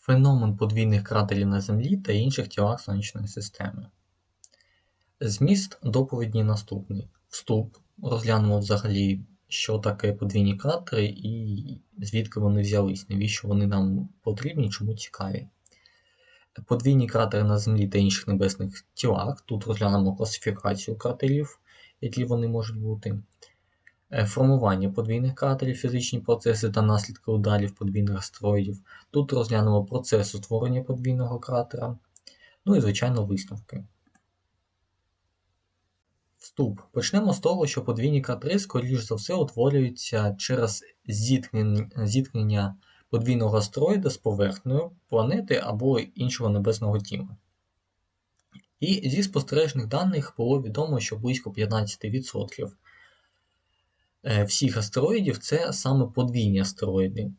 Феномен подвійних кратерів на Землі та інших тілах Сонячної системи. Зміст доповіді наступний. Вступ. Розглянемо взагалі, що таке подвійні кратери і звідки вони взялись, навіщо вони нам потрібні, чому цікаві. Подвійні кратери на Землі та інших небесних тілах. Тут розглянемо класифікацію кратерів, які вони можуть бути. Е, Формування подвійних кратерів, фізичні процеси та наслідки ударів подвійних астероїдів. Тут розглянемо процес утворення подвійного кратера. Ну і, звичайно, висновки. Вступ. Почнемо з того, що подвійні кратери, скоріш за все, утворюються через зіткнення, подвійного астероїда з поверхнею планети або іншого небесного тіла. І зі спостережних даних було відомо, що близько 15% е, всіх астероїдів це саме подвійні астероїди.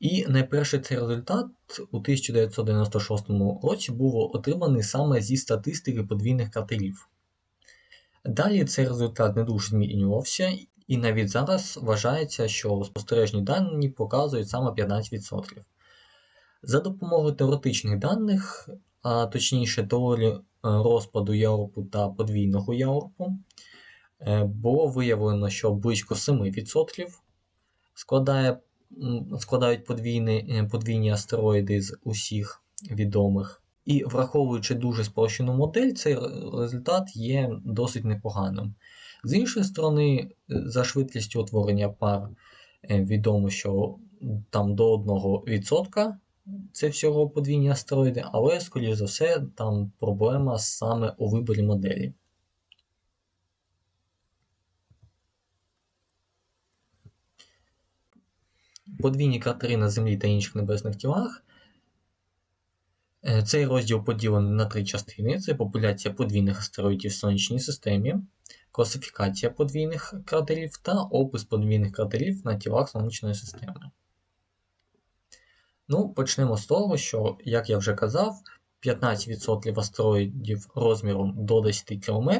І найперший цей результат у 1996 році був отриманий саме зі статистики подвійних кратерів. Далі цей результат не дуже змінювався, і навіть зараз вважається, що спостережні дані показують саме 15%. За допомогою теоретичних даних, а точніше теорії е, розпаду Яурпу та подвійного Яурпу, е, було виявлено, що близько 7% складає, складають подвійні, е, подвійні астероїди з усіх відомих. І враховуючи дуже спрощену модель, цей результат є досить непоганим. З іншої сторони, за швидкістю утворення пар відомо, що там до 1% це всього подвійні астероїди, але, скоріш за все, там проблема саме у виборі моделі. Подвійні кратери на Землі та інших небесних тілах. Цей розділ поділений на три частини: це популяція подвійних астероїдів в Сонячній системі, класифікація подвійних кратерів та опис подвійних кратерів на тілах Сонячної системи. Ну, Почнемо з того, що, як я вже казав, 15% астероїдів розміром до 10 км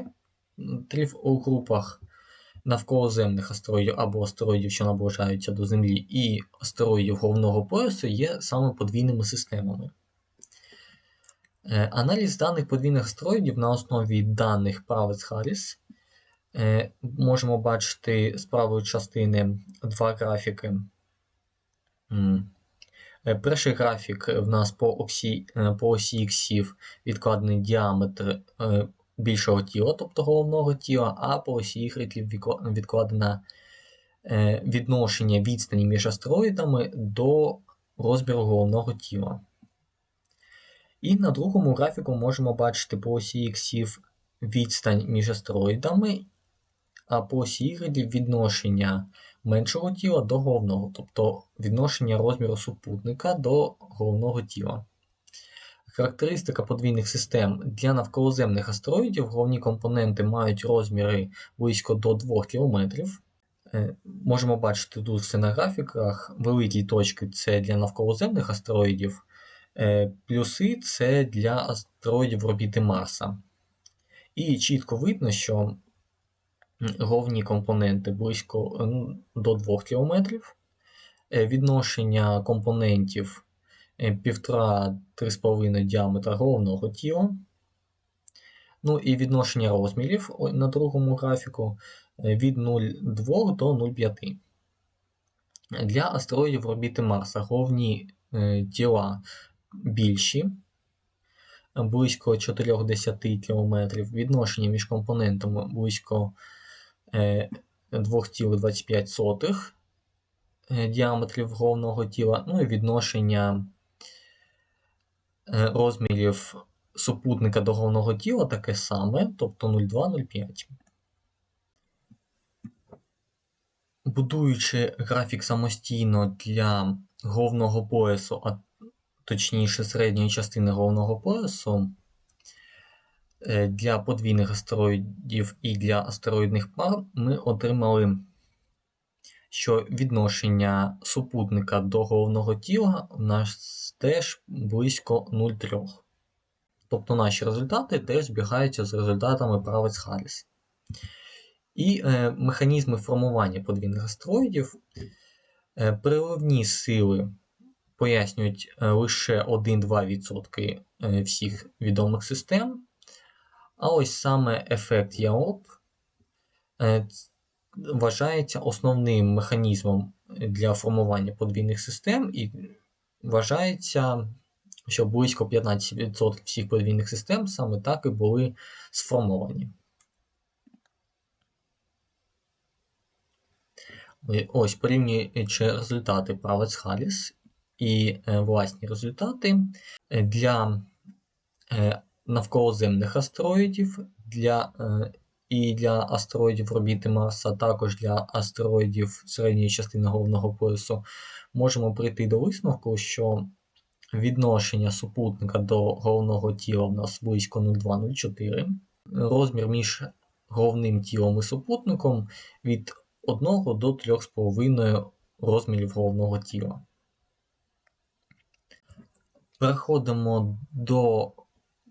у групах навколоземних астероїдів або астероїдів, що наближаються до Землі, і астероїдів головного поясу є саме подвійними системами. Е, аналіз даних подвійних астероїдів на основі даних Правець Харріс. Е, можемо бачити з правої частини два графіки. Е, перший графік в нас по осі, по осі іксів відкладений діаметр більшого тіла, тобто головного тіла, а по осі ігреків відкладено відношення відстані між астероїдами до розміру головного тіла. І на другому графіку можемо бачити по осі іксів відстань між астероїдами, а по осі ігридів відношення меншого тіла до головного, тобто відношення розміру супутника до головного тіла. Характеристика подвійних систем для навколоземних астероїдів головні компоненти мають розміри близько до 2 км. Е, можемо бачити тут все на графіках. Великі точки це для навколоземних астероїдів, Е, плюси це для астероїдів орбіти Марса. І чітко видно, що головні компоненти близько ну, до 2 км, е, відношення компонентів 1,5-3,5 е, діаметра головного тіла. Ну і відношення розмірів на другому графіку від 0,2 до 0,5. Для астероїдів орбіти Марса головні тіла більші, близько 4-10 км, відношення між компонентами близько 2,25 е, е, діаметрів головного тіла, ну і відношення е, розмірів супутника до головного тіла таке саме, тобто 0,2-0,5. Будуючи графік самостійно для головного поясу, а точніше середньої частини головного поясу е, для подвійних астероїдів і для астероїдних пар ми отримали, що відношення супутника до головного тіла у нас теж близько 0,3. Тобто наші результати теж збігаються з результатами правець Харріс. І е, механізми формування подвійних астероїдів, е, приливні сили пояснюють е, лише 1-2% е, всіх відомих систем. А ось саме ефект ЯОП е, вважається основним механізмом для формування подвійних систем, і вважається, що близько 15% всіх подвійних систем саме так і були сформовані. Ось порівнюючи результати Правець Халіс і е, власні результати е, для е, навколоземних астероїдів для, і для астероїдів орбіти Марса, також для астероїдів середньої частини головного поясу, можемо прийти до висновку, що відношення супутника до головного тіла в нас близько 0,2-0,4. Розмір між головним тілом і супутником від 1 до 3,5 розмірів головного тіла. Переходимо до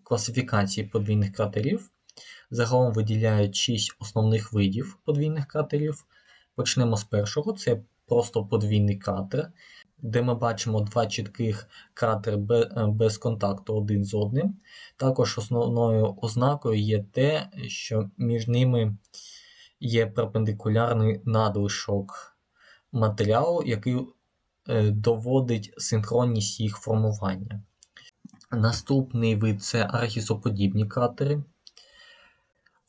класифікації подвійних кратерів. Загалом виділяють 6 основних видів подвійних кратерів. Почнемо з першого, це просто подвійний кратер, де ми бачимо два чітких кратери без контакту один з одним. Також основною ознакою є те, що між ними є перпендикулярний надлишок матеріалу, який е, доводить синхронність їх формування. Наступний вид це архісоподібні кратери.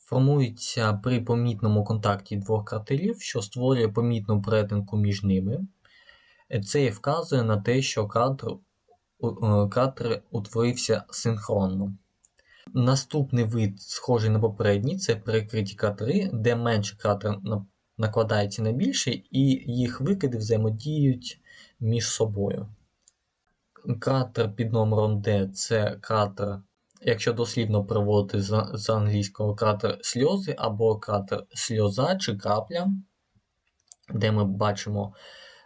Формуються при помітному контакті двох кратерів, що створює помітну перетинку між ними. Це і вказує на те, що кратер, кратер утворився синхронно. Наступний вид, схожий на попередній, це перекриті кратери, де менше кратер накладається на більший, і їх викиди взаємодіють між собою. Кратер під номером D це кратер, якщо дослівно переводити з, з англійського кратер сльози або кратер сльоза чи крапля, де ми бачимо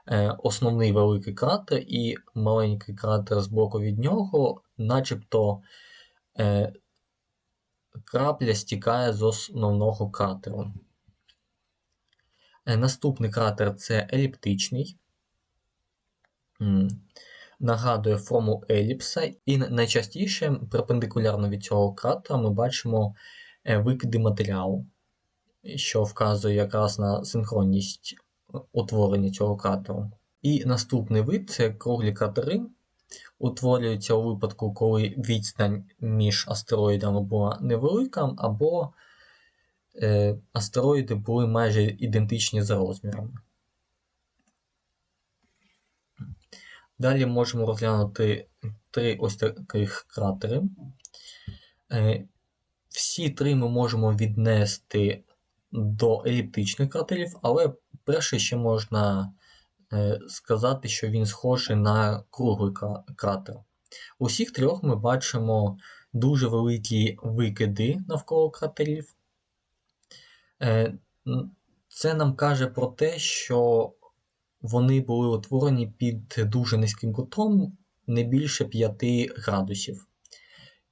е, основний великий кратер і маленький кратер з боку від нього, начебто е, крапля стікає з основного кратеру. Е, наступний кратер це еліптичний. Нагадує форму еліпса, і найчастіше перпендикулярно від цього кратера ми бачимо е, викиди матеріалу, що вказує якраз на синхронність утворення цього кратеру. І наступний вид це круглі кратери утворюються у випадку, коли відстань між астероїдами була невелика, або е, астероїди були майже ідентичні за розмірами. Далі можемо розглянути три ось таких кратери. Е, всі три ми можемо віднести до еліптичних кратерів, але перше ще можна Е, сказати, що він схожий на круглий кратер. У всіх трьох ми бачимо дуже великі викиди навколо кратерів. Е, це нам каже про те, що вони були утворені під дуже низьким кутом не більше 5 градусів.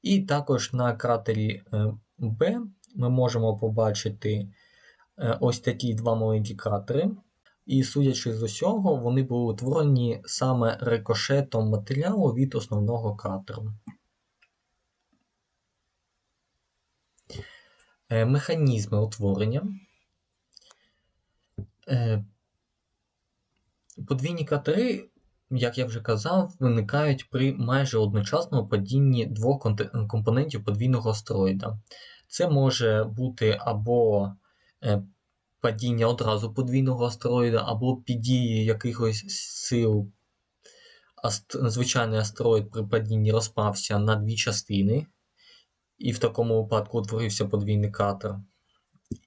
І також на кратері е, Б ми можемо побачити ось такі два маленькі кратери. І, судячи з усього, вони були утворені саме рикошетом матеріалу від основного кратеру. Е, механізми утворення. Подвійні кратери, як я вже казав, виникають при майже одночасному падінні двох компонентів подвійного астероїда. Це може бути або е, падіння одразу подвійного астероїда, або під дією якихось сил аст... звичайний астероїд при падінні розпався на дві частини, і в такому випадку утворився подвійний кратер.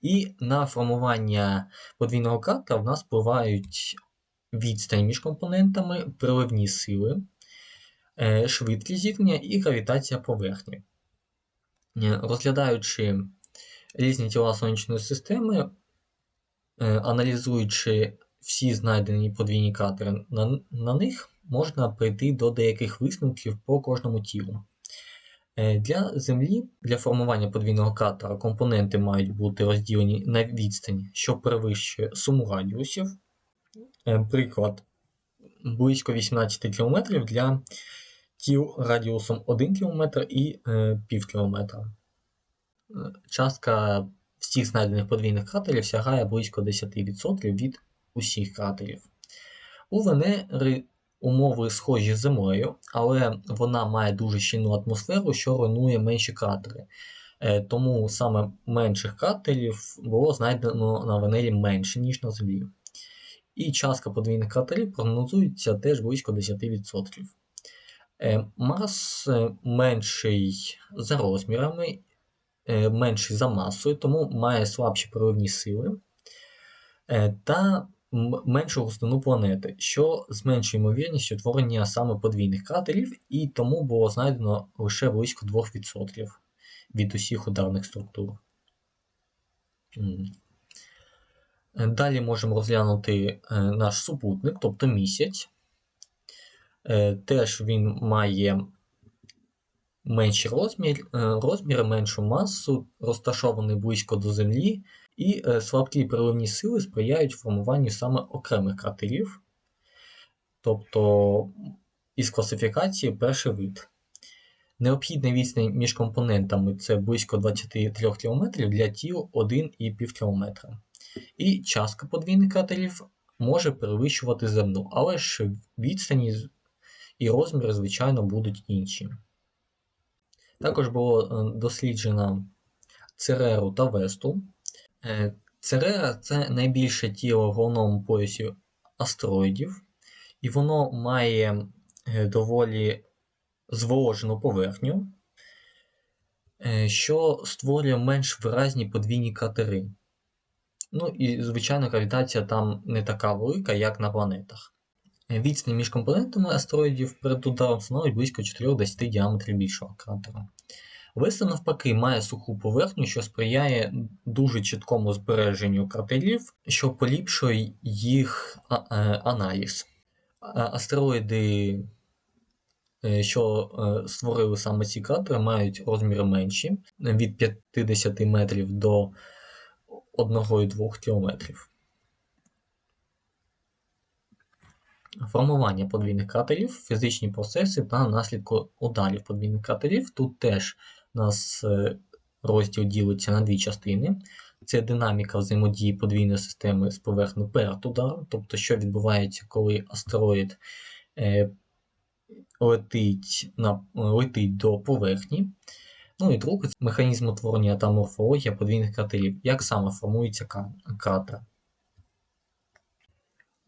І на формування подвійного кратера в нас впливають відстань між компонентами, приливні сили, е, швидкість зіткнення і гравітація поверхні. Е, розглядаючи різні тіла сонячної системи, Е, аналізуючи всі знайдені подвійні кратери на, на них, можна прийти до деяких висновків по кожному тілу. Для Землі, для формування подвійного кратера компоненти мають бути розділені на відстань, що перевищує суму радіусів. Е, приклад, близько 18 км для тіл радіусом 1 км і е, пів кілометра. Е, частка всіх знайдених подвійних кратерів сягає близько 10% від усіх кратерів. У Венери умови схожі з Землею, але вона має дуже щільну атмосферу, що руйнує менші кратери. Тому саме менших кратерів було знайдено на Венері менше, ніж на Землі. І частка подвійних кратерів прогнозується теж близько 10%. Е, Марс е, менший за розмірами, менший за масою, тому має слабші проривні сили та меншу густину планети, що зменшує ймовірність утворення саме подвійних кратерів, і тому було знайдено лише близько 2% від усіх ударних структур. Далі можемо розглянути е, наш супутник, тобто місяць. Е, теж він має менший розмір, е, розмір, меншу масу, розташований близько до Землі, і слабкі приливні сили сприяють формуванню саме окремих кратерів, тобто із класифікації перший вид. Необхідна відстань між компонентами це близько 23 км для тіл 1,5 км. І частка подвійних кратерів може перевищувати земну, але ж відстані і розміри, звичайно, будуть інші. Також було е, досліджено Цереру та Весту. Е, Церера це найбільше тіло в головному поясі астероїдів, і воно має е, доволі зволожену поверхню, що створює менш виразні подвійні кратери. Ну і, звичайно, гравітація там не така велика, як на планетах. Відстань між компонентами астероїдів перед ударом становить близько 4-10 діаметрів більшого кратера. Веста, навпаки, має суху поверхню, що сприяє дуже чіткому збереженню кратерів, що поліпшує їх е, аналіз. Астероїди Е, що е, створили саме ці кратери, мають розміри менші від 50 метрів до 1-2 кілометрів. Формування подвійних кратерів, фізичні процеси та наслідки ударів подвійних кратерів. Тут теж у нас е, розділ ділиться на дві частини. Це динаміка взаємодії подвійної системи з поверхнею перед ударом, тобто, що відбувається, коли астероїд летить на, летить до поверхні. Ну і друге це механізм утворення та морфологія подвійних кратерів. Як саме формується кратер.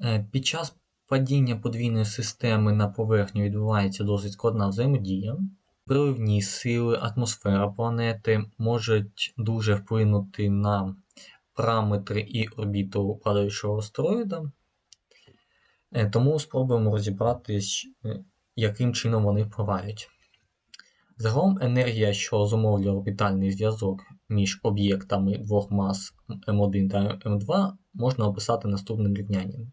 Е, під час падіння подвійної системи на поверхню відбувається досить складна взаємодія. Приливні сили, атмосфера планети можуть дуже вплинути на параметри і орбіту падаючого астероїда. Е, тому спробуємо розібратись, е, яким чином вони впливають. Загалом енергія, що зумовлює орбітальний зв'язок між об'єктами двох мас М1 та М2, можна описати наступним рівнянням.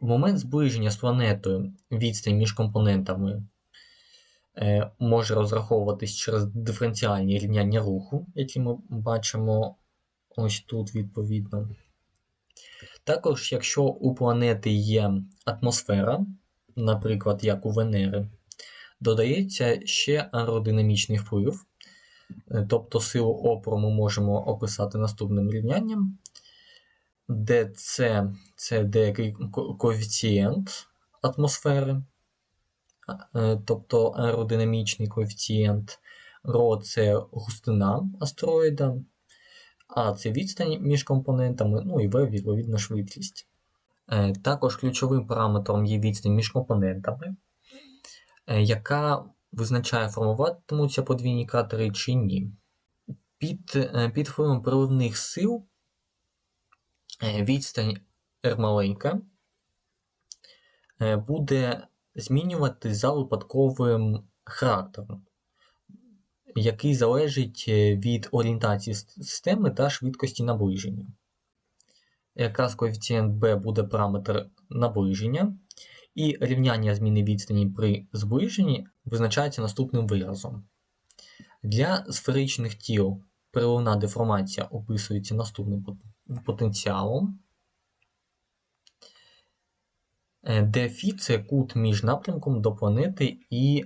В момент зближення з планетою відстань між компонентами е, може розраховуватись через диференціальні рівняння руху, які ми бачимо ось тут відповідно. Також, якщо у планети є атмосфера, наприклад, як у Венери, додається ще аеродинамічний вплив, е, тобто силу опору ми можемо описати наступним рівнянням, де це, деякий коефіцієнт атмосфери, е, тобто аеродинамічний коефіцієнт, Ро це густина астероїда, А це відстань між компонентами, ну і В відповідно швидкість. Е, також ключовим параметром є відстань між компонентами, яка визначає, формуватимуться подвійні кратери чи ні. Під е, під впливом приливних сил відстань R маленька буде змінюватись за випадковим характером, який залежить від орієнтації системи та швидкості наближення якраз коефіцієнт b буде параметр наближення, і рівняння зміни відстані при зближенні визначається наступним виразом. Для сферичних тіл приливна деформація описується наступним потенціалом. е, де Фі це кут між напрямком до планети і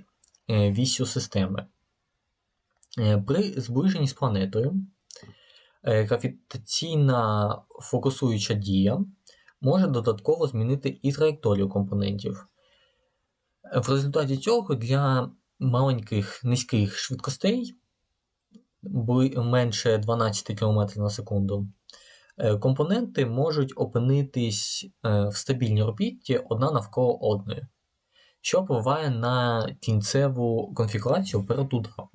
е, віссю системи. Е, При зближенні з планетою гравітаційна фокусуюча дія може додатково змінити і траєкторію компонентів. В результаті цього для маленьких низьких швидкостей менше 12 км на секунду, е, компоненти можуть опинитись е, в стабільній орбіті одна навколо одної, що впливає на кінцеву конфігурацію перед ударом.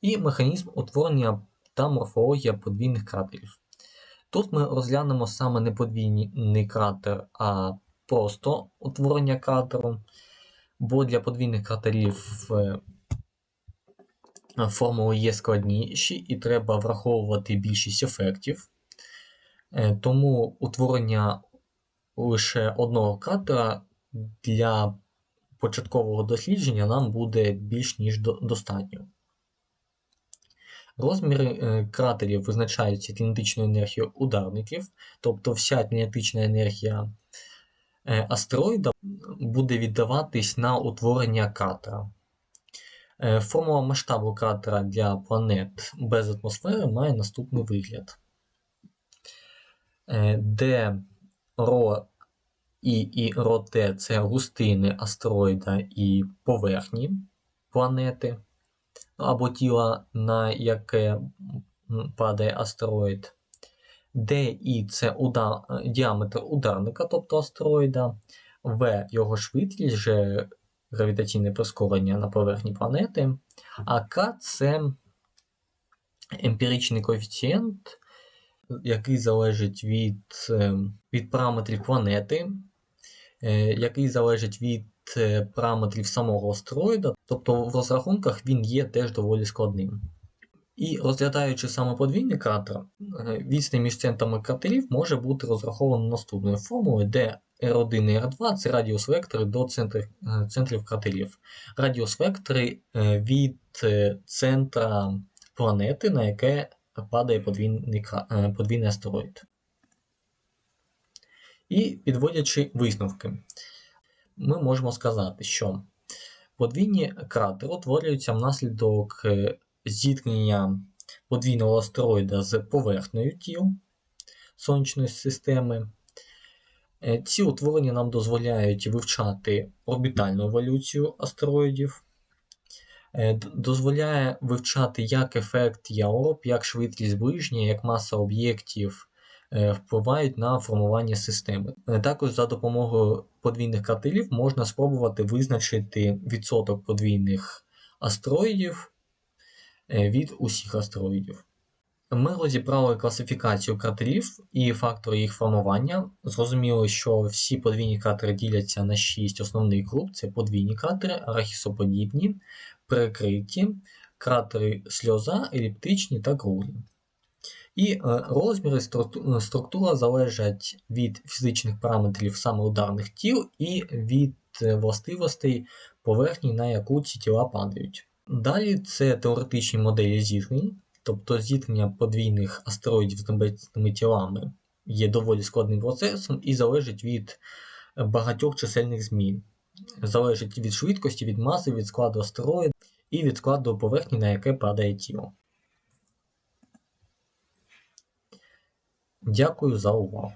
І механізм утворення та морфологія подвійних кратерів. Тут ми розглянемо саме не подвійний кратер, а просто утворення кратеру, бо для подвійних кратерів е, формули є складніші і треба враховувати більшість ефектів. Е, Тому утворення лише одного кратера для початкового дослідження нам буде більш ніж достатньо. Розміри е, кратерів визначаються кінетичною енергією ударників, тобто вся кінетична енергія е, астероїда буде віддаватись на утворення кратера. Е, Формула масштабу кратера для планет без атмосфери має наступний вигляд, де Ро І і Ро-Т – це густини астероїда і поверхні планети або тіла, на яке падає астероїд. ДІ це уда... діаметр ударника, тобто астероїда, В його швидкість, гравітаційне прискорення на поверхні планети, а К це емпіричний коефіцієнт, який залежить від, е, від параметрів планети, е, який залежить від параметрів самого астероїда, тобто в розрахунках він є теж доволі складним. І розглядаючи саме подвійний кратер, е, відстань між центрами кратерів може бути розрахована наступною формулою, де R1 і R2 це радіус вектори до центрів, е, центрів кратерів. Радіус вектори е, від е, центра планети, на яке падає подвійний, е, подвійний астероїд. І підводячи висновки, ми можемо сказати, що подвійні кратери утворюються внаслідок е, зіткнення подвійного астероїда з поверхнею тіл Сонячної системи. Е, Ці утворення нам дозволяють вивчати орбітальну еволюцію астероїдів, е, дозволяє вивчати як ефект Яороб, як швидкість зближення, як маса об'єктів впливають на формування системи. Е, Також за допомогою подвійних кратерів можна спробувати визначити відсоток подвійних астероїдів е, від усіх астероїдів. Ми розібрали класифікацію кратерів і фактори їх формування. Зрозуміло, що всі подвійні кратери діляться на 6 основних груп: це подвійні кратери, арахісоподібні, перекриті, кратери сльоза, еліптичні та круглі. І е, розміри структура залежать від фізичних параметрів саме ударних тіл і від е, властивостей поверхні, на яку ці тіла падають. Далі це теоретичні моделі зіткнень, тобто зіткнення подвійних астероїдів з небесними тілами є доволі складним процесом і залежить від е, багатьох чисельних змін. Залежить від швидкості, від маси, від складу астероїда і від складу поверхні, на яке падає тіло. Дякую за увагу.